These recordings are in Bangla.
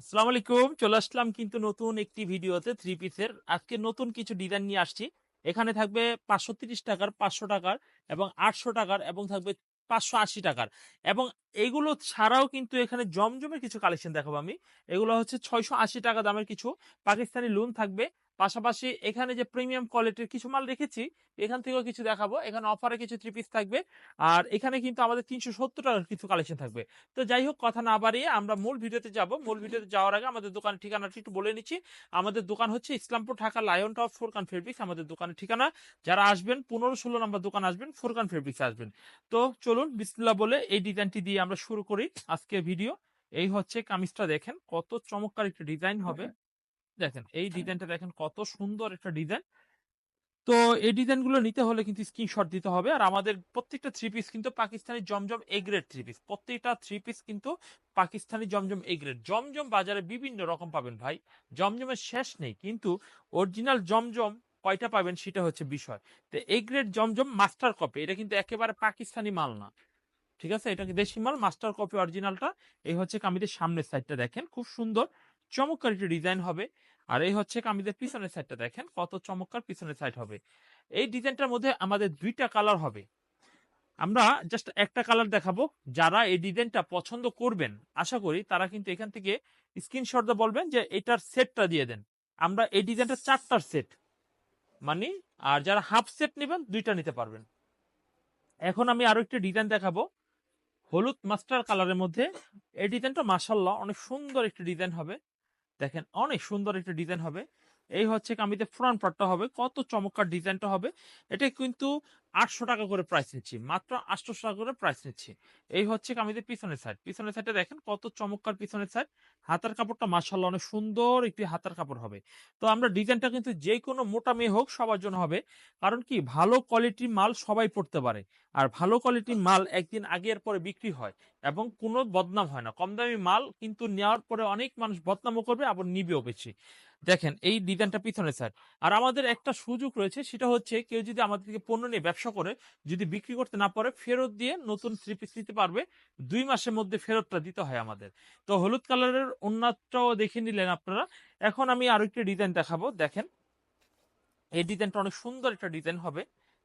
আসসালামু আলাইকুম, চলে আসলাম কিন্তু নতুন একটি ভিডিওতে থ্রি পিসের আজকে নতুন কিছু ডিজাইন নিয়ে আসছি। এখানে থাকবে পাঁচশো টাকার পাঁচশো টাকার এবং আটশো টাকার এবং থাকবে পাঁচশো আশি টাকার। এবং এগুলো ছাড়াও কিন্তু এখানে জমজমের কিছু কালেকশন দেখাবো আমি। এগুলো হচ্ছে ছয়শো আশি টাকা দামের কিছু। পাকিস্তানি লোন থাকবে। পাশাপাশি এখানে যে প্রিমিয়াম কোয়ালিটির কিছু মাল রেখেছি, এখান থেকেও কিছু দেখাবো। এখানে অফারে কিছু থ্রি পিস থাকবে। আর এখানে কিন্তু আমাদের তিনশো সত্তর টাকার কিছু কালেকশন থাকবে। তো যাই হোক, কথা না বাড়িয়ে আমরা মূল ভিডিওতে যাব। মূল ভিডিওতে যাওয়ার আগে আমাদের দোকানের ঠিকানাটি একটু বলে নিচ্ছি। আমাদের দোকান হচ্ছে Islampur Dhaka Lion Top Forkan Fabrics আমাদের দোকানের ঠিকানা। যারা আসবেন, পনেরো ষোলো নম্বর দোকান আসবেন ফোরকান ফেব্রিক্স আসবেন। তো চলুন, বিসমিল্লাহ বলে এই ডিজাইনটি দিয়ে আমরা শুরু করি আজকের ভিডিও এই হচ্ছে কামিজটা দেখেন, কত চমৎকার একটা ডিজাইন হবে। দেখেন এই ডিজাইনটা দেখেন কত সুন্দর একটা ডিজাইন তো এই ডিজাইনগুলো নিতে হলে কিন্তু স্ক্রিনশট দিতে হবে। আর আমাদের প্রত্যেকটা থ্রি পিস কিন্তু Pakistani Zamzam A grade three piece প্রত্যেকটা থ্রি পিস কিন্তু পাকিস্তানি জমজম এ গ্রেড জমজম বাজারে বিভিন্ন রকম পাবেন ভাই। জমজমের শেষ নেই কিন্তু অরিজিনাল জমজম কয়টা পাবেন সেটা হচ্ছে বিষয়। তো A grade Zamzam master copy এটা কিন্তু একেবারে পাকিস্তানি মাল না। ঠিক আছে? এটা কি দেশি মাল? মাস্টার কপি অরিজিনালটা এই হচ্ছে কামিদের সামনের সাইডটা দেখেন। খুব সুন্দর। চমৎকার একটা ডিজাইন হবে। আর এই হচ্ছে কামিদের পিছনের সাইডটা দেখেন, কত চমৎকার পিছনের সাইড হবে। এই ডিজাইনটার মধ্যে আমাদের দুইটা কালার হবে। আমরা জাস্ট একটা কালার দেখাবো। যারা এই ডিজাইনটা পছন্দ করবেন, আশা করি তারা কিন্তু এখান থেকে স্ক্রিনশট বলবেন যে এটার সেটটা দিয়ে দেন। আমরা এই ডিজাইনটা চারটার সেট মানে আর যারা হাফ সেট নেবেন, দুইটা নিতে পারবেন। এখন আমি আরও একটা ডিজাইন দেখাবো। হলুদ মাস্টার কালারের মধ্যে। এই ডিজাইনটা মাসাল্লাহ অনেক সুন্দর একটা ডিজাইন হবে। দেখেন অনেক সুন্দর একটা ডিজাইন হবে। এই হচ্ছে কামিতে ফ্রন্ট পার্টটা হবে, কত চমৎকার ডিজাইনটা হবে, এটা কিন্তু আটশো টাকা করে প্রাইস নিচ্ছি, মাত্র আটশো টাকা করে প্রাইস নিচ্ছি। এই হচ্ছে কামিতে পিছনের সাইড পিছনের সাইডে দেখেন কত চমৎকার পিছনের সাইড হাতার কাপড়টা মাসাল্লাহ অনেক সুন্দর একটি হাতার কাপড় হবে। তো আমরা ডিজাইনটা কিন্তু যে কোনো মোটা মেয়ে হোক সবার জন্য হবে, কারণ কি ভালো কোয়ালিটির মাল সবাই পড়তে পারে, আর ভালো কোয়ালিটির মাল একদিন আগের পরে বিক্রি হয়, এবং কোনো বদনাম হয় না। কম দামি মাল কিন্তু নেওয়ার পরে অনেক মানুষ বদনামও করবে, আবার নিবেও বেশি। দেখেন, এই ডিজাইনটা পিছনে, স্যার। আর আমাদের একটা সুযোগ রয়েছে, সেটা হচ্ছে কেউ যদি আমাদের থেকে পণ্য নিয়ে ব্যবসা করে, যদি বিক্রি করতে না পারে, ফেরত দিয়ে নতুন থ্রি পিস নিতে পারবে, দুই মাসের মধ্যে ফেরতটা দিতে হয় আমাদের। তো হলুদ কালারের অন্যটাও দেখে নিলেন আপনারা। এখন আমি আরও একটা ডিজাইন দেখাবো, দেখেন। এই ডিজাইনটা অনেক সুন্দর একটা ডিজাইন হবে।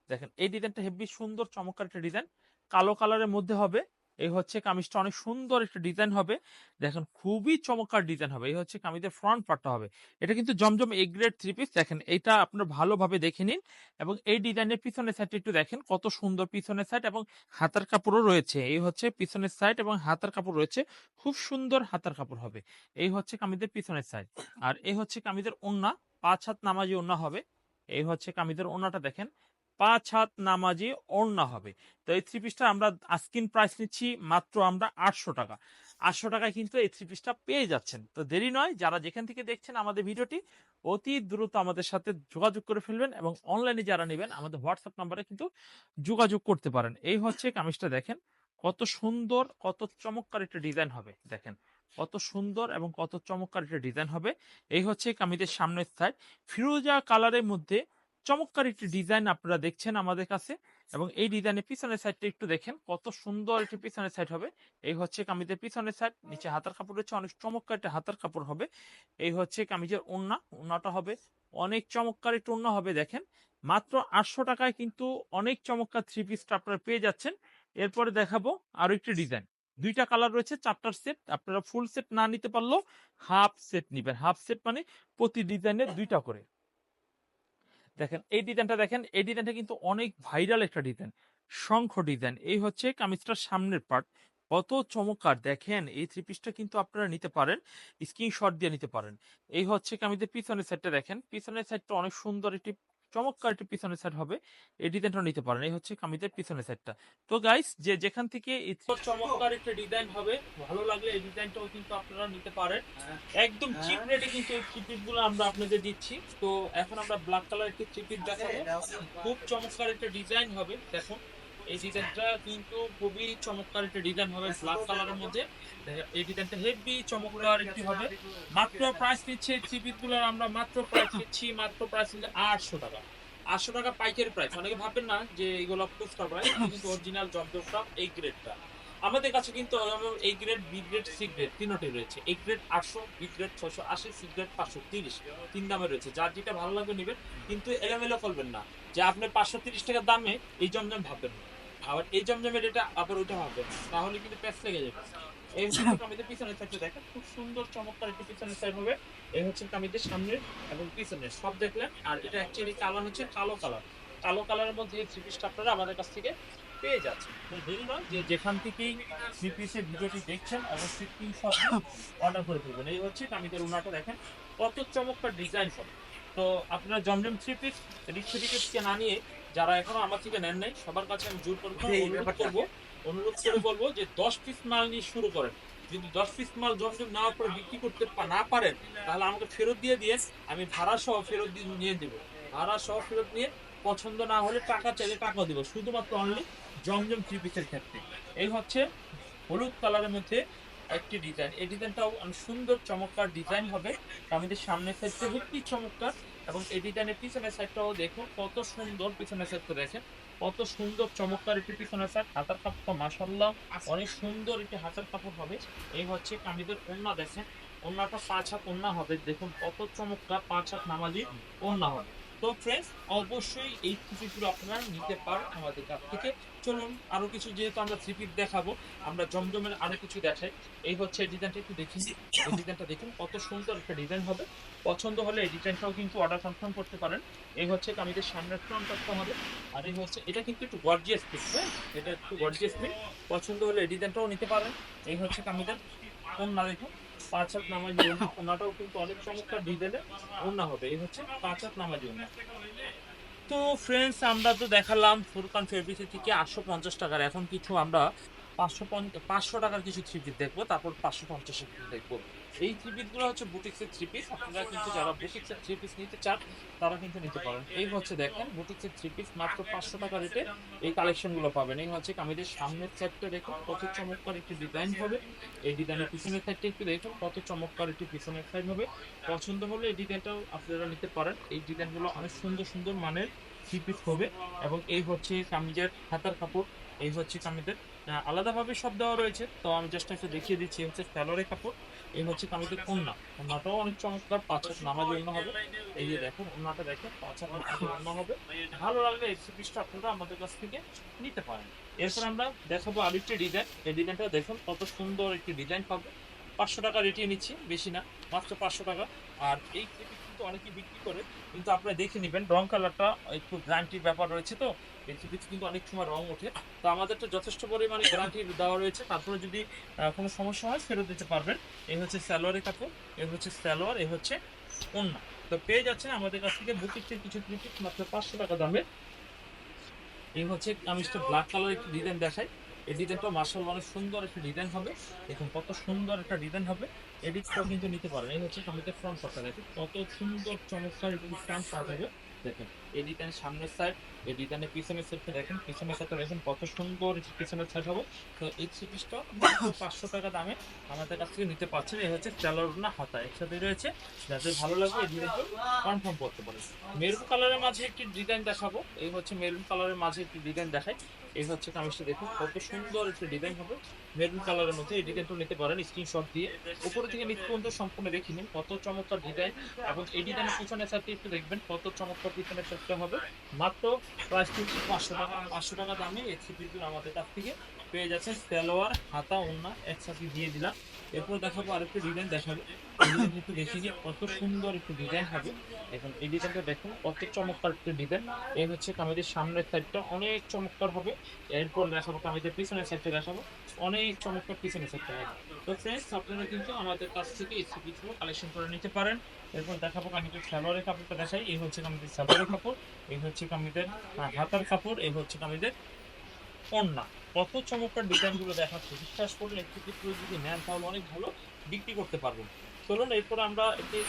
দেখেন, এই ডিজাইনটা হেভি সুন্দর, চমৎকার একটা ডিজাইন। কালো কালারের মধ্যে হবে। এই হচ্ছে কামিজটা অনেক সুন্দর একটা ডিজাইন হবে। দেখেন খুবই চমৎকার ডিজাইন হবে। এই হচ্ছে কামিজের ফ্রন্ট পার্টটা হবে। এটা কিন্তু Zamzam A grade three piece দেখেন, এটা আপনার ভালোভাবে দেখে নিন এবং এই ডিজাইনের পিছনের সাইড একটু দেখেন কত সুন্দর পিছনের সাইড এবং হাতার কাপড়ও রয়েছে। এই হচ্ছে পিছনের সাইড এবং হাতার কাপড় রয়েছে। খুব সুন্দর হাতার কাপড় হবে। এই হচ্ছে কামিজের পিছনের সাইড আর এই হচ্ছে কামিজের ওন্না। পাঁচ হাত নামাজি ওন্না হবে। এই হচ্ছে কামিজের ওন্নাটা দেখেন। পাঁচ হাত নামাজি ওড়না হবে। তো এই থ্রি পিসটা আমরা আস্কিন প্রাইস নিচ্ছি মাত্র আমরা আটশো টাকা। আটশো টাকায় কিন্তু এই থ্রি পিসটা পেয়ে যাচ্ছেন। তো দেরি নয়, যারা যেখান থেকে দেখছেন আমাদের ভিডিওটি, অতি দ্রুত আমাদের সাথে যোগাযোগ করে ফেলবেন এবং অনলাইনে যারা নেবেন, আমাদের হোয়াটসঅ্যাপ নাম্বারে কিন্তু যোগাযোগ করতে পারেন। এই হচ্ছে কামিজটা দেখেন, কত সুন্দর, কত চমৎকার একটা ডিজাইন হবে। দেখেন, কত সুন্দর এবং কত চমৎকার একটা ডিজাইন হবে। এই হচ্ছে কামিজের সামনের সাইড ফিরোজা কালারের মধ্যে চমৎকার একটি ডিজাইন আপনারা দেখছেন আমাদের কাছে এবং এই ডিজাইনের পিছনের সাইডটা একটু দেখেন, কত সুন্দর একটি পিছনের সাইড হবে। এই হচ্ছে কামিজের পিছনের সাইড নিচে হাতার কাপড় রয়েছে, অনেক চমৎকার একটা হাতার কাপড় হবে। এই হচ্ছে কামিজের ওন্না ওন্নাটা হবে অনেক চমৎকার একটু ওন্না হবে, দেখেন। মাত্র আটশো টাকায় কিন্তু অনেক চমৎকার থ্রি পিসটা আপনারা পেয়ে যাচ্ছেন। এরপরে দেখাবো আরও একটি ডিজাইন। দুইটা কালার রয়েছে, চারটার সেট আপনারা ফুল সেট না নিতে পারলেও হাফ সেট নিবেন। হাফ সেট মানে প্রতি ডিজাইনের দুইটা করে। দেখেন, এই ডিজাইনটা দেখেন, এই ডিজাইনটা কিন্তু অনেক ভাইরাল একটা ডিজাইন। শঙ্খ ডিজাইন, এই হচ্ছে কামিজটার সামনের পার্ট। কত চমৎকার, দেখেন, এই থ্রি পিসটা কিন্তু আপনারা নিতে পারেন স্ক্রিনশট দিয়ে নিতে পারেন। এই হচ্ছে কামিজের পিছনের সাইডটা দেখেন, পিছনের সাইডটা অনেক সুন্দর একটি চমৎকার একটি পিছনের সাইড হবে। এই ডিজাইনটা নিতে পারেন। এই হচ্ছে কামিজের পিছনের সাইডটা তো গাইস যে যেখান থেকে চমৎকার একটা ডিজাইন হবে ভালো লাগলে এই ডিজাইনটাও কিন্তু আপনারা নিতে পারেন। একদম চিপ রেটে কিন্তু এই চিপিসগুলো আমরা আপনাদের দিচ্ছি। তো এখন আমরা ব্ল্যাক কালার একটি চিপিস দেখাবো। খুব চমৎকার একটা ডিজাইন হবে দেখুন। এই ডিজাইনটা কিন্তু খুবই চমৎকার একটা ডিজাইন হবে ব্ল্যাক কালারের মধ্যে। এই ডিজাইনটা হেভি চমৎকার একটি হবে। মাত্র প্রাইস নিচ্ছে আমরা মাত্র প্রাইস নিচ্ছি, মাত্র প্রাইস নিচ্ছে আটশো টাকা। আটশো টাকা পাইকারি প্রাইস অনেকে না যে কিন্তু অরিজিনাল এই গ্রেডটা আমাদের কাছে কিন্তু A grade B grade C grade তিনটি রয়েছে। এই গ্রেড আটশো বি গ্রেড ছশো আশি সি গ্রেড পাঁচশো তিরিশ। তিন দামে রয়েছে। যার যেটা ভালো লাগবে নেবেন। কিন্তু এলোমেলো করবেন না। যে আপনি পাঁচশো তিরিশ টাকার দামে এই জমজম ভাববেন না। আবার এই জমজমের এটা আবার ওইটা হবে না। তাহলে কিন্তু প্যাচ লেগে যাবে। এই হচ্ছে কামিজের পিছনের সাইডটা দেখেন, খুব সুন্দর চমৎকার একটি পিছনের সাইড হবে। এই হচ্ছে কামিজের সামনের এবং পিছনের, সব দেখলেন। আর এটা অ্যাকচুয়ালি কালার হচ্ছে কালো কালার কালো কালারের মধ্যে এই থ্রি পিসটা আপনারা আমাদের কাছ থেকে পেয়ে যাচ্ছেন। দেরি নয় যে যেখান থেকেই থ্রি পিসের ভিডিওটি দেখছেন, অবশ্যই স্ক্রিনশট অর্ডার করে ফেলবেন। এই হচ্ছে কামিজের উনাটা দেখেন, কত চমৎকার ডিজাইন হবে তো আপনারা জমজম থ্রি পিস রিক্স থেকে না নিয়ে যারা এখনও আমার থেকে নেন নাই সবার কাছে আমি জোর করব অনুরোধ করব অনুরোধ করে বলব যে দশ পিস মাল নিয়ে শুরু করেন। যদি দশ পিস মাল জমজম নেওয়ার পরে বিক্রি করতে না পারেন তাহলে আমাকে ফেরত দিয়ে দিয়ে আমি ভাড়া সহ ফেরত দিয়ে নিয়ে দেবো ভাড়া সহ ফেরত নিয়ে পছন্দ না হলে টাকা চাইলে টাকা দেবো শুধুমাত্র অনলি জমজম থ্রি পিসের ক্ষেত্রে। এই হচ্ছে হলুদ কালারের মধ্যে একটি ডিজাইন এই ডিজাইনটাও অনেক সুন্দর চমৎকার ডিজাইন হবে। আমাদের সামনে সাইডটা হেব্বি চমৎকার। এবং এই ডিজাইনের পিছনের সাইডটাও দেখুন কত সুন্দর পিছনের সাইডটা দেখেন। কত সুন্দর চমৎকার একটি পিছনের সাইড হাতার কাপড়টা মাসাল্লাহ অনেক সুন্দর একটি হাতার কাপড় হবে। এই হচ্ছে কামিদের ওন্না দেখেন। ওন্নাটা পাঁচ হাত ওন্না হবে দেখুন কত চমৎকার পাঁচ হাত নামাজি ওন্না হবে। তো ফ্রেন্ডস অবশ্যই এই থ্রিপিগুলো আপনারা নিতে পারেন আমাদের কাছ থেকে। চলুন, আরও কিছু যেহেতু আমরা থ্রিপি দেখাবো, আমরা জমজমের আরও কিছু দেখাই। এই হচ্ছে ডিজাইনটা একটু দেখি। এই ডিজাইনটা দেখুন, কত সুন্দর একটা ডিজাইন হবে। পছন্দ হলে এই ডিজাইনটাও কিন্তু অর্ডার কনফার্ম করতে পারেন। এই হচ্ছে কামিজের সামনের ফ্রন্ট একটা হবে। আর এই হচ্ছে, এটা কিন্তু একটু গর্জিয়াস পিস হ্যাঁ? এটা একটু গর্জিয়াস পিস পছন্দ হলে এই ডিজাইনটাও নিতে পারেন। এই হচ্ছে কামিজের ওন্না দেখুন পাঁচ হাত নামাজি ওন্না ওন্নাটাও কিন্তু অনেক চমৎকার ডিজাইনের ওনা হবে। এই হচ্ছে পাঁচ হাত নামাজি ওন্না তো ফ্রেন্ডস আমরা তো দেখালাম ফুরকান ফেব্রিক্স থেকে আটশো পঞ্চাশ টাকার। এখন কিছু আমরা পাঁচশো পাঁচশো টাকার কিছু থ্রি দেখব, তারপর পাঁচশো পঞ্চাশের দেখব। এই থ্রি পিসগুলো হচ্ছে বুটিক্সের থ্রি পিস আপনারা কিন্তু যারা বুটিক্সের থ্রি পিস নিতে চান, তারা কিন্তু নিতে পারেন। এই হচ্ছে দেখেন, বুটিক্সের থ্রি পিস মাত্র পাঁচশো টাকা রেটে এই কালেকশনগুলো পাবেন। এই হচ্ছে কামিজের সামনের সাইডটা দেখুন, কত চমৎকার একটি ডিজাইন হবে। এই ডিজাইনের পিছনের সাইডটা একটু দেখুন, কত চমৎকার একটি পিছনের সাইড হবে। পছন্দ হলে এই ডিজাইনটাও আপনারা নিতে পারেন। এই ডিজাইনগুলো অনেক সুন্দর সুন্দর মানের থ্রি পিস হবে। এবং এই হচ্ছে কামিজের হাতার কাপড়। এই হচ্ছে কামিজের আলাদাভাবে সব দেওয়া রয়েছে। তো আমি জাস্ট একটা দেখিয়ে দিচ্ছি হচ্ছে স্যালোরে কাপড়। এই হচ্ছে কামিজের কন্যা কন্যাটাও অনেক চমৎকার, পাঁচ হাত নামাজ অন্য হবে। এই যে দেখুন ওনাটা দেখেন, পাঁচ হাত অন্য হবে। ভালো লাগলে এই পিসটা আপনারা আমাদের কাছ থেকে নিতে পারেন। এরপর আমরা দেখাবো আরেকটি ডিজাইন এই ডিজাইনটা দেখুন, কত সুন্দর একটি ডিজাইন পাবে। পাঁচশো টাকা রেটিয়ে নিচ্ছি, বেশি না, মাত্র পাঁচশো টাকা। আর এই কিন্তু অনেকেই বিক্রি করে, কিন্তু আপনারা দেখে নেবেন, রং কালারটা একটু গ্যারান্টির ব্যাপার রয়েছে তো থ্রি পিস কিন্তু অনেক সময় রং ওঠে। তো আমাদের তো যথেষ্ট পরিমাণে গ্যারান্টি দেওয়া রয়েছে, তারপরে যদি কোনো সমস্যা হয় ফেরত দিতে পারবেন। এই হচ্ছে স্যালোয়ারের কাপড় এই হচ্ছে স্যালোয়ার এই হচ্ছে ওন্না তো পেয়ে যাচ্ছেন আমাদের কাছ থেকে বুটিক্সের কিছু থ্রি মাত্র পাঁচশো টাকা দামে। এই হচ্ছে কামিজটা ব্ল্যাক কালার একটি ডিজাইন দেখাই। এই ডিজাইনটা মার্শাল অনেক সুন্দর একটা ডিজাইন হবে। দেখুন কত সুন্দর একটা ডিজাইন হবে। এডিটটাও কিন্তু নিতে পারেন। এই হচ্ছে কামিজের ফ্রন্ট পার্টটা দেখুন, কত সুন্দর চমৎকার একটি ফ্রন্ট পার্ট দেখেন এই সামনের সাইড এই ডিজাইনের পিছনের সাইডটা দেখেন, পিছনের সাইডটা দেখেন, কত সুন্দর পিছনের সাইড হবে। তো এই থ্রি পাঁচশো টাকা দামে আমাদের কাছ থেকে নিতে পারছেন। এই হচ্ছে না হাতা একসাথে রয়েছে। যাদের ভালো লাগবে এই ডিজাইনটা কনফার্ম করতে পারেন। মেরুন কালারের মাঝে একটি ডিজাইন দেখাবো। এই হচ্ছে মেরুন কালারের মাঝে একটি ডিজাইন দেখাই। এই হচ্ছে কামিজটা দেখুন, কত সুন্দর একটা ডিজাইন হবে। মেরুন কালারের মধ্যে এটি কিন্তু নিতে পারেন স্ক্রিনশট দিয়ে। উপরে থেকে নিচ পর্যন্ত সম্পূর্ণ দেখে নিন কত চমৎকার ডিজাইন এবং এই ডিজাইনের পিছনের সাথে একটু দেখবেন, কত চমৎকার পিছনের সাথে হবে। মাত্র প্রাইস কিন্তু পাঁচশো টাকা পাঁচশো টাকা দামে এই থ্রিপিগুলো আমাদের কাছ থেকে পেয়ে যাচ্ছে সালোয়ার, হাতা ওন্না একসাথে দিয়ে দিলাম। এরপর দেখাবো আরেকটা ডিজাইন দেখাবো। একটু দেখি যে কত সুন্দর একটু ডিজাইন হবে। এখন এই ডিজাইনটা দেখুন কত চমৎকার একটু ডিজাইন এই হচ্ছে কামিজের সামনের সাইডটা অনেক চমৎকার হবে। এরপর দেখাবো কামিজের পিছনের সাইডটা দেখাবো। অনেক চমৎকার পিছনের সাইডটা হবে। তো ফ্রেন্ডস আপনারা কিন্তু আমাদের কাছ থেকে এই সিপিগুলো কালেকশন করে নিতে পারেন। এরপর দেখাবো কামিজের সালোয়ারের কাপড়টা দেখাই। এই হচ্ছে কামিজের সালোয়ারের কাপড়, এই হচ্ছে কামিজের হাতার কাপড়, এই হচ্ছে কামিজের ওড়না কত চমৎকার ডিজাইনগুলো দেখাচ্ছে। বিশ্বাস করলে একটু চিত্র যদি নেন তাহলে অনেক ভালো বিক্রি করতে পারব। চলুন এরপর আমরা একটি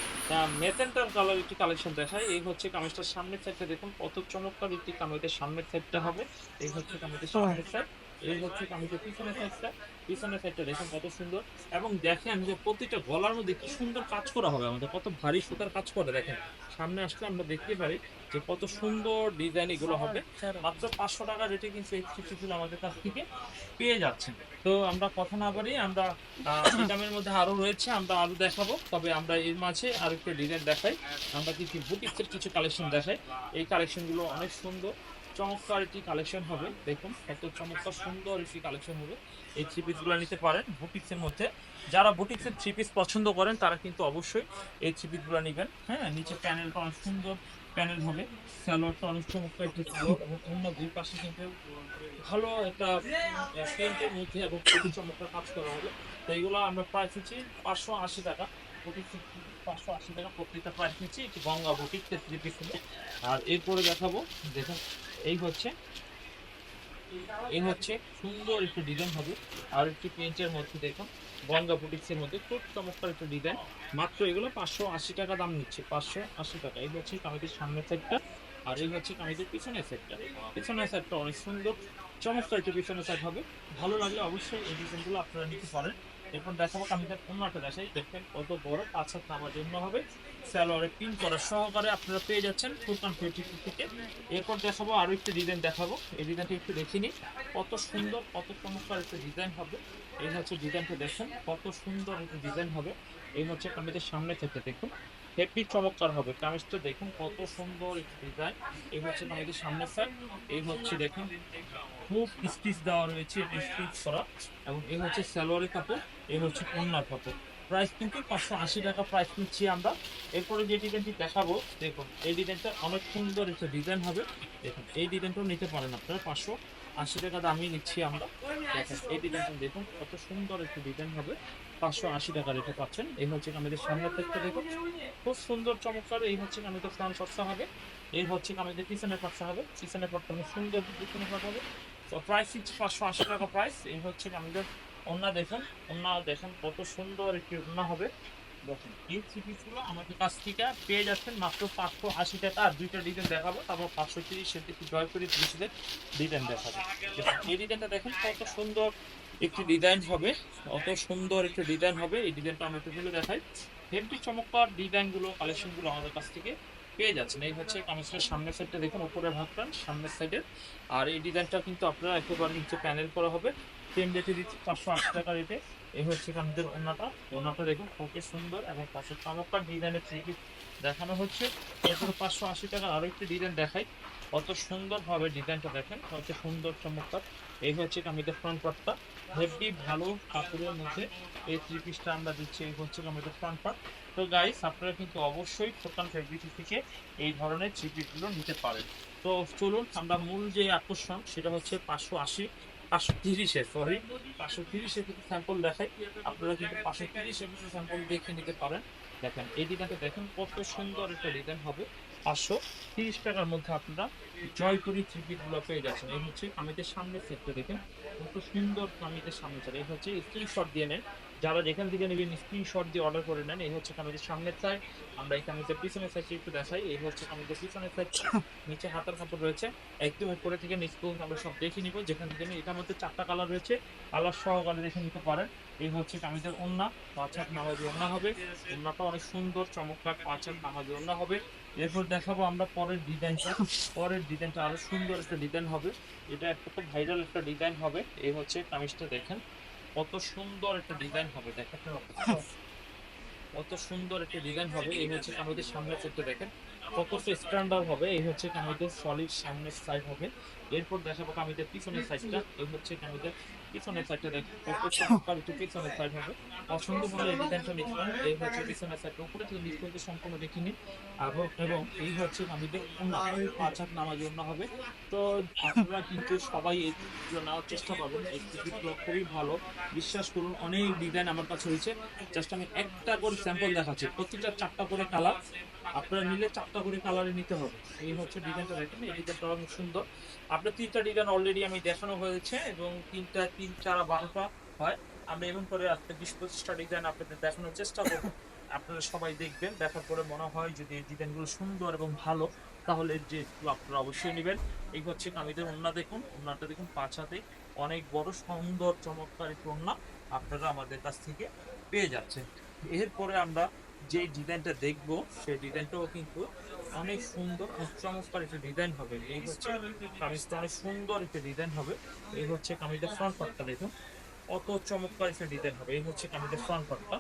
মেথেন্টার কালার একটি কালেকশন দেখাই। এই হচ্ছে কামিজটার সামনের সাইডটা দেখুন কত চমৎকার একটি কামিজের সামনের সাইডটা হবে। এই হচ্ছে কামিজের সামনের সাইড এই হচ্ছে কামিজের পিছনের সাইডটা পিছনের সাইডটা দেখুন কত সুন্দর। এবং দেখেন যে প্রতিটা গলার মধ্যে কি সুন্দর কাজ করা হবে আমাদের, কত ভারী সুতার কাজ করে দেখেন। সামনে আসলে আমরা দেখতে পারি যে কত সুন্দর ডিজাইন এগুলো হবে। মাত্র পাঁচশো টাকা রেটে কিন্তু এই আমাদের কাছ থেকে পেয়ে যাচ্ছেন। তো আমরা কথা না বাড়ি আমরা দামের মধ্যে আরও রয়েছে, আমরা আরও দেখাবো। তবে আমরা এর মাঝে আরও একটা ডিজাইন দেখাই। আমরা কিছু বুটিক্সের কিছু কালেকশন দেখাই। এই কালেকশনগুলো অনেক সুন্দর। চমৎকার একটি কালেকশন হবে। দেখুন এত চমৎকার সুন্দর একটি কালেকশন হবে। এই থ্রি পিসগুলো নিতে পারেন বুটিক্সের মধ্যে। যারা বুটিক্সের থ্রি পিস পছন্দ করেন, তারা কিন্তু অবশ্যই এই থ্রি পিসগুলো নেবেন। হ্যাঁ নিচে প্যানেলটা অনেক সুন্দর প্যানেল হবে। স্যালোয়ারটা অনেক চমৎকার একটি স্যালোয়ার এবং অন্য দুই পাশে কিন্তু ভালো একটা পেন্টের মধ্যে এবং চমৎকার কাজ করা হবে। তো এইগুলো আমরা প্রাইস হচ্ছে পাঁচশো আশি টাকা। বুটিক পাঁচশো আশি টাকা প্রত্যেকটা প্রাইস নিচ্ছি, একটি গঙ্গা বুটিক থ্রি আর এরপরে দেখাবো, দেখুন, এই হচ্ছে এই হচ্ছে সুন্দর একটু ডিজাইন হবে। আর একটি পেন্টের মধ্যে দেখুন, গঙ্গা বুটিক্সের মধ্যে খুব চমৎকার একটা ডিজাইন মাত্র এগুলো পাঁচশো আশি টাকা দাম নিচ্ছে, পাঁচশো আশি টাকা। এই হচ্ছে কামিজের সামনের সাইডটা আর এই হচ্ছে কামিজের পিছনের সাইডটা পিছনের সাইডটা অনেক সুন্দর, চমৎকার একটু পিছনের সাইড হবে। ভালো লাগলে অবশ্যই এই ডিজাইনগুলো আপনারা নিতে পারেন। এরপর দেখাবো কামিজের একটা দেখাই। দেখবেন কত বড় পাঁচ নামার জন্য হবে। স্যালোয়ারে পিন করা সহকারে আপনারা পেয়ে যাচ্ছেন ফুলকান ফিফটি থেকে। এরপর দেখাবো আরও একটি ডিজাইন দেখাবো। এই ডিজাইনটি একটু দেখিনি। কত সুন্দর, কত চমৎকার একটা ডিজাইন হবে। এই হচ্ছে ডিজাইনটা দেখুন, কত সুন্দর ডিজাইন হবে। এই হচ্ছে কামিজের সামনে থেকে দেখুন, হেভি চমৎকার হবে। কামিজটা দেখুন, কত সুন্দর ডিজাইন। এই হচ্ছে কামিজের সামনের সাইড এই হচ্ছে দেখুন, খুব স্টিচ দেওয়া রয়েছে স্টিচ করা। এবং এই হচ্ছে সালোয়ারের কাপড়, এই হচ্ছে কন্যার কাপড়। প্রাইস কিন্তু পাঁচশো আশি টাকা প্রাইস নিচ্ছি আমরা। এরপরে যে ডিজাইনটি দেখাবো, দেখুন, এই ডিজাইনটা অনেক সুন্দর একটা ডিজাইন হবে। দেখুন, এই ডিজাইনটাও নিতে পারেন আপনারা পাঁচশো। আশি টাকা দামই নিচ্ছি আমরা। এই ডিজাইনটা দেখুন, কত সুন্দর একটি ডিজাইন হবে। পাঁচশো আশি টাকা রেটে পাচ্ছেন। এই হচ্ছে আমাদের সামনের থেকে দেখুন। খুব সুন্দর, চমৎকার এই হচ্ছে আমাদের ফ্রন্ট পার্টটা হবে। এই হচ্ছে আমাদের পিছনের পার্টটা হবে। পার্টটা অনেক সুন্দর পিছনের পার্ট হবে। তো প্রাইস হচ্ছে পাঁচশো আশি টাকা প্রাইস এই হচ্ছে আমাদের ওন্না দেখুন। ওন্না দেখেন কত সুন্দর একটি ওন্না হবে। আমাদের কাছ থেকে পেয়ে যাচ্ছেন মাত্র পাঁচশো আশি টাকা। আর দুইটা ডিজাইন দেখাবো, তারপর পাঁচশো তিরিশ সেটি জয় করে তিরিশের ডিজাইন দেখাবো। এই ডিজাইনটা দেখেন কত সুন্দর একটি ডিজাইন হবে অত সুন্দর একটি ডিজাইন হবে। এই ডিজাইনটা আমরা একটু দেখাই। হেভি চমৎকার ডিজাইনগুলো কালেকশনগুলো আমাদের কাছ থেকে পেয়ে যাচ্ছেন। এই হচ্ছে কামিজটার সামনের সাইডটা দেখুন, উপরের ভাগটা, সামনের সাইডের আর এই ডিজাইনটা কিন্তু আপনারা একেবারে নিচে প্যানেল করা হবে। সেম রেটে দিচ্ছি পাঁচশো আশি টাকা রেটে এই হচ্ছে কামিজের ওনাটা ওনাটা দেখুন, খুবই সুন্দর এবং পাশে চমৎকার ডিজাইনের থ্রি দেখানো হচ্ছে। এরপরে পাঁচশো আশি টাকার আরও একটি ডিজাইন দেখাই। কত সুন্দরভাবে ডিজাইনটা দেখেন, কত সুন্দর চমৎকার। এই হচ্ছে কামিজের ফ্রন্ট পার্টটা হেভি ভালো কাপড়ের মধ্যে এই থ্রি পিসটা আমরা দিচ্ছি, এই হচ্ছে কামিজের ফ্রন্ট পার্ট তো গাইস আপনারা কিন্তু অবশ্যই ফোকান ফেব্রিক থেকে এই ধরনের থ্রি পিসগুলো নিতে পারেন। তো চলুন, আমরা মূল যে আকর্ষণ, সেটা হচ্ছে পাঁচশো আশি, পাঁচশো তিরিশে সরি পাঁচশো তিরিশে কিছু স্যাম্পল দেখাই। আপনারা কিন্তু পাঁচশো তিরিশে কিছু স্যাম্পল দেখে নিতে পারেন। দেখেন, এই ডিজাইনটা দেখেন কত সুন্দর একটা ডিজাইন হবে। পাঁচশো তিরিশ টাকার মধ্যে আপনারা জয়পুরি থ্রি পিসগুলো পেয়ে যাচ্ছেন। এই হচ্ছে কামিজের সামনের সেটটা দেখেন। কত সুন্দর কামিজের সামনে সেট এই হচ্ছে স্ক্রিনশট দিয়ে নেন। যারা যেখান থেকে নেবেন স্ক্রিনশট দিয়ে অর্ডার করে নেন, এই হচ্ছে কামিজের সামনের সাইড আমরা এই কামিজের পিছনের সাইডটা একটু দেখাই। এই হচ্ছে কামিজের পিছনের সাইড নিচে হাতার কাপড় রয়েছে। একদম উপরে থেকে নিচ পর্যন্ত আমরা সব দেখে নিব। যেখান থেকে। এটার মধ্যে চারটা কালার রয়েছে। কালার সহকারে দেখে নিতে পারেন। এই হচ্ছে কামিজের ওন্না পাঁচ হাত নামাজি ওন্না হবে। ওন্নাটা অনেক সুন্দর, চমৎকার। পাঁচ হাত নামাজি ওন্না হবে। এরপর দেখাবো আমরা পরের ডিজাইনটা পরের ডিজাইনটা আরও সুন্দর একটা ডিজাইন হবে। এটা একটা ভাইরাল একটা ডিজাইন হবে। এই হচ্ছে কামিজটা দেখেন। কত সুন্দর একটা ডিজাইন হবে হবে। কত সুন্দর একটা ডিজাইন হবে। এই হচ্ছে কামিজের সামনের সেটটা দেখেন। কত স্ট্যান্ডার্ড হবে। এই হচ্ছে কামিজের সলিড সামনের সাইড হবে। এরপর দেখাবো কামিজের পিছনের সাইডটা এই হচ্ছে কামিজের পিছনের সাইডটা কত চমৎকার একটু পিছনের সাইড হবে। পছন্দ হলে এই ডিজাইনটা নিতে পারেন। এই হচ্ছে পিছনের সাইডটা উপরে থেকে নিচ পর্যন্ত সম্পূর্ণ দেখিনি। এবং এবং এই হচ্ছে কামিজের পাঁচ হাত নামার জন্য হবে। তো আপনারা কিন্তু সবাই এই নেওয়ার চেষ্টা করবেন। এই খুবই ভালো। বিশ্বাস করুন অনেক ডিজাইন আমার কাছে হয়েছে। জাস্ট আমি একটা করে স্যাম্পল দেখাচ্ছি। প্রতিটা চারটা করে কালার আপনারা নিলে চারটা করে কালারে নিতে হবে। এই হচ্ছে ডিজাইনটা দেখেন। এই ডিজাইনটা অনেক সুন্দর। আপনার তিনটা ডিজাইন অলরেডি আমি দেখানো হয়েছে এবং তিনটা তিন চারা বারোটা হয়। আমি এবং করে আজকে বিশ পঁচিশটা ডিজাইন আপনাদের দেখানোর চেষ্টা করব। আপনারা সবাই দেখবেন, দেখার পরে মনে হয় যদি এই ডিজাইনগুলো সুন্দর এবং ভালো, তাহলে যে আপনারা অবশ্যই নেবেন। এই হচ্ছে কামিজের ওন্না দেখুন ওন্নাটা দেখুন পাঁচ হাতে। অনেক বড়, সুন্দর, চমৎকার একটি ওড়না আপনারা আমাদের কাছ থেকে পেয়ে যাচ্ছেন। এরপরে আমরা যে ডিজাইনটা দেখব, সেই ডিজাইনটাও কিন্তু অনেক সুন্দর চমৎকার একটা ডিজাইন হবে। এই হচ্ছে কামিজটা, অনেক সুন্দর একটা ডিজাইন হবে। এই হচ্ছে কামিজের ফ্রন্ট পার্টটা দেখুন। অত চমৎকার একটা ডিজাইন হবে। এই হচ্ছে কামিজের ফ্রন্ট পার্টটা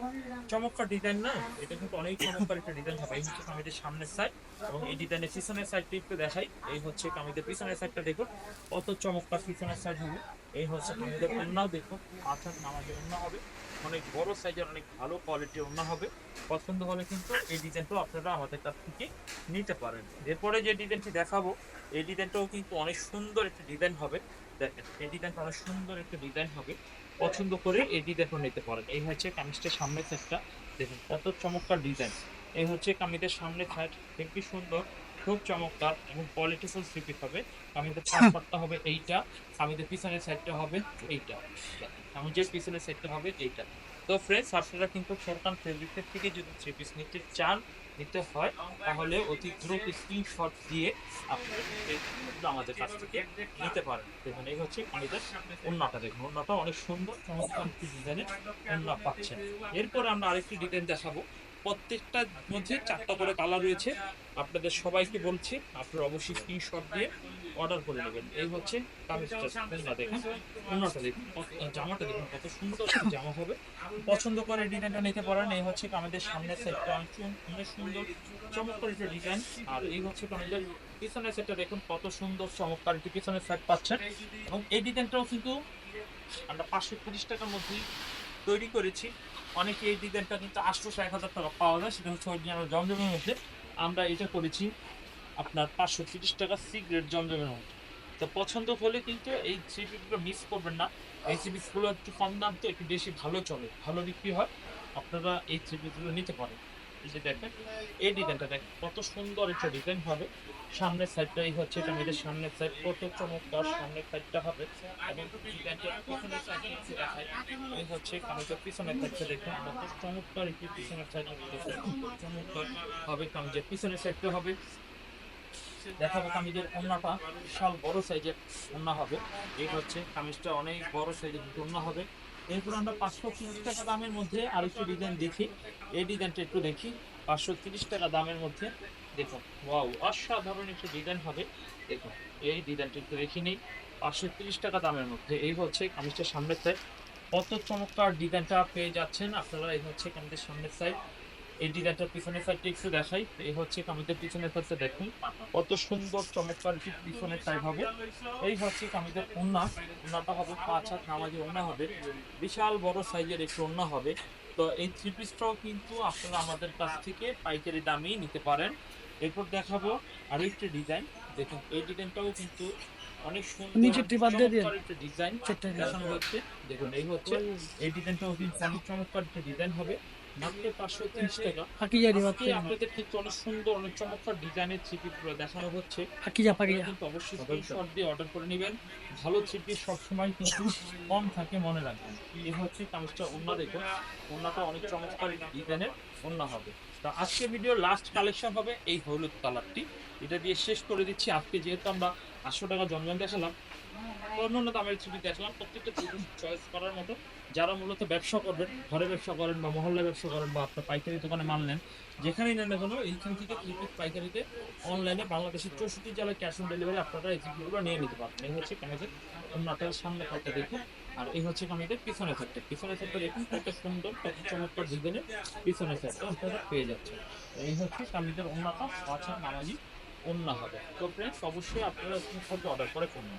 চমৎকার ডিজাইন না, এটা কিন্তু অনেক চমৎকার একটা ডিজাইন হবে। এই হচ্ছে কামিজের সামনের সাইড এবং এই ডিজাইনের পিছনের সাইডটি একটু দেখাই। এই হচ্ছে কামিজের পিছনের সাইডটা দেখুন। অত চমৎকার পিছনের সাইড হবে। এই হচ্ছে কামিজের ওন্নাও দেখুন। অর্থাৎ নামাজের ওন্না হবে। অনেক বড় সাইজের অনেক ভালো কোয়ালিটির ওন্না হবে। পছন্দ হলে কিন্তু এই ডিজাইনটাও আপনারা আমাদের কাছ থেকে নিতে পারেন। এরপরে যে ডিজাইনটি দেখাবো, এই ডিজাইনটাও কিন্তু অনেক সুন্দর একটা ডিজাইন হবে। দেখেন, এই ডিজাইনটা অনেক সুন্দর একটা ডিজাইন হবে। পছন্দ করে এই ডিজাইনটা নিতে পারেন। এই হচ্ছে কামিজটার সামনের সাইডটা দেখুন, কত চমৎকার ডিজাইন এই হচ্ছে কামিজের সামনের সাইড দেখবি সুন্দর। খুব চমৎকার এবং কোয়ালিটিফুল স্লিপিক হবে। কামিজের পাটটা হবে এইটা কামিজের পিছনের সাইডটা হবে এইটা। কামিজের পিছনের সাইডটা হবে এইটা। তো ফ্রেন্ডস আপনারা কিন্তু ফোরকান ফেব্রিকের থেকে যদি থ্রি পিস নিতে চান, নিতে হয়, তাহলে অতি দ্রুত স্ক্রিনশট দিয়ে আপনারা আমাদের কাছ থেকে নিতে পারেন। দেখুন, এই হচ্ছে আমাদের ওন্নাটা দেখুন ওন্নাটা অনেক সুন্দর, চমৎকার ডিজাইনের ওন্না পাচ্ছেন। এরপরে আমরা আরেকটি ডিজাইন দেখাবো। প্রত্যেকটার মধ্যে চারটা করে কালার রয়েছে। আপনাদের সবাইকে বলছি, আপনারা অবশ্যই স্ক্রিনশট দিয়ে অর্ডার করে নেবেন। এই হচ্ছে দেখুন ওন্নাটা দেখুন জামাটা দেখুন, কত সুন্দর জামা হবে। পছন্দ করে ডিজাইনটা নিতে পারেন, এই হচ্ছে কামিজের সামনের সেটটা অনেক সুন্দর, চমৎকার একটা ডিজাইন আর এই হচ্ছে কামিজের পিছনের সেটটা দেখুন, কত সুন্দর, চমৎকার একটি পিছনের সেট পাচ্ছেন। এবং এই ডিজাইনটাও কিন্তু আমরা পাঁচশো তিরিশ টাকার মধ্যেই তৈরি করেছি। অনেকে এই ডিজাইনটা কিন্তু আটশোশো এক হাজার টাকা পাওয়া যায়, সেটা হচ্ছে অরিজিনাল জমজমের মধ্যে। আমরা এটা করেছি আপনার পাঁচশো তিরিশ টাকা সিগ্রেট জমজমের মধ্যে। তো পছন্দ হলে কিন্তু এই থ্রি পিসগুলো মিস করবেন না। এই থ্রি পিসগুলো একটু কম দাম তো, একটু বেশি ভালো চলে, ভালো বিক্রি হয়। আপনারা এই থ্রি পিসগুলো নিতে পারেন। যে দেখেন, এই ডিজাইনটা দেখেন কত সুন্দর একটা ডিজাইন হবে। সামনের সাইডটা এই হচ্ছে এটা মেয়েদের সামনের সাইড কত চমৎকার সামনের সাইডটা হবে। এবং সাইডে একটু এই হচ্ছে কামিজের পিছনের সাইডটা দেখুন, কত চমৎকার একটি পিছনের সাইড চমৎকার হবে কামিজের পিছনের সাইডটা হবে। দেখাবো কামিজের ওন্নাটা, বিশাল বড় সাইজের ওন্না হবে। এই হচ্ছে কামিজটা অনেক বড় সাইজের ওন্না হবে। এরপর আমরা পাঁচশো তিরিশ টাকা দামের মধ্যে আরেকটি ডিজাইন দেখি। এই ডিজাইনটা একটু দেখি। পাঁচশো তিরিশ টাকা দামের মধ্যে দেখুন। ওয়াও অসাধারণ একটু ডিজাইন হবে। দেখুন, এই ডিজাইনটা একটু দেখি নেই। পাঁচশো তিরিশ টাকা দামের মধ্যে। এই হচ্ছে কামিজটার সামনের সাইড কত চমৎকার ডিজাইনটা পেয়ে যাচ্ছেন। আপনারা এই হচ্ছে কামিজের সামনের সাইড এই ডিজাইনটার পিছনের সাইডটা একটু দেখাই। এই হচ্ছে কামিজের পিছনের সাইডটা দেখুন। কত সুন্দর চমৎকার একটি পিছনের সাইড হবে। এই হচ্ছে কামিজের ওন্না। ওন্নাটা হবে পাঁচ হাত নামাজি ওন্না হবে। বিশাল বড় সাইজের একটু ওন্না হবে। তো এই থ্রি পিসটাও কিন্তু আপনারা আমাদের কাছ থেকে পাইকারি দামেই নিতে পারেন। এরপর দেখাবো আরও একটি ডিজাইন দেখুন এই ডিজাইনটাও কিন্তু অনেক সুন্দর নিচে টিপার দিয়ে দিন। ডিজাইন দেখানো হচ্ছে। দেখুন এই হচ্ছে। এই ডিজাইনটাও কিন্তু অনেক চমৎকার একটা ডিজাইন হবে। মাত্র পাঁচশো তিরিশ টাকা হাকিজা রিবাত আজকে আপনাদের কিন্তু অনেক সুন্দর অনেক চমৎকার ডিজাইনের থ্রি পিসগুলো দেখানো হচ্ছে। হাকিজা আপনারা পাকিজা কিন্তু অবশ্যই স্ক্রিনশট দিয়ে অর্ডার করে নেবেন। ভালো থ্রি পিস সবসময় কিন্তু কম থাকে মনে রাখবেন। হচ্ছে কামিজটা ওন্না দেখুন। ওন্নাটা অনেক চমৎকার ডিজাইনের ওন্না হবে। তা আজকে ভিডিও লাস্ট কালেকশন হবে এই হলুদ কালারটি এটা দিয়ে শেষ করে দিচ্ছি। আজকে যেহেতু আমরা আটশো টাকা জমজম দেখালাম অন্যান্য দামের ছবি দেখলাম প্রত্যেকটা চয়েস করার মতো। যারা মূলত ব্যবসা করবেন, ঘরে ব্যবসা করেন বা মহল্লায় ব্যবসা করেন বা আপনার পাইকারি দোকানে মাল নেন, যেখানেই নেন কেন, এইখান থেকে পিস পাইকারিতে অনলাইনে বাংলাদেশের চৌষট্টি জেলায় ক্যাশ অন ডেলিভারি আপনারা এই জিনিসগুলো নিয়ে নিতে পারবেন। এই হচ্ছে কামিজের অন্যটার সামনে থাকতে দেখুন। আর এই হচ্ছে কামিজের পিছনে থাকতে। পিছনে থাকতে দেখুন, একটা সুন্দর চমৎকার ডিজাইনের পিছনে থাকতে আপনারা পেয়ে যাচ্ছেন। এই হচ্ছে কামিজের অন্যটা পাঁচা নামাজি অন্য হবে। তো ফ্রেন্ডস অবশ্যই আপনারা অর্ডার করে করুন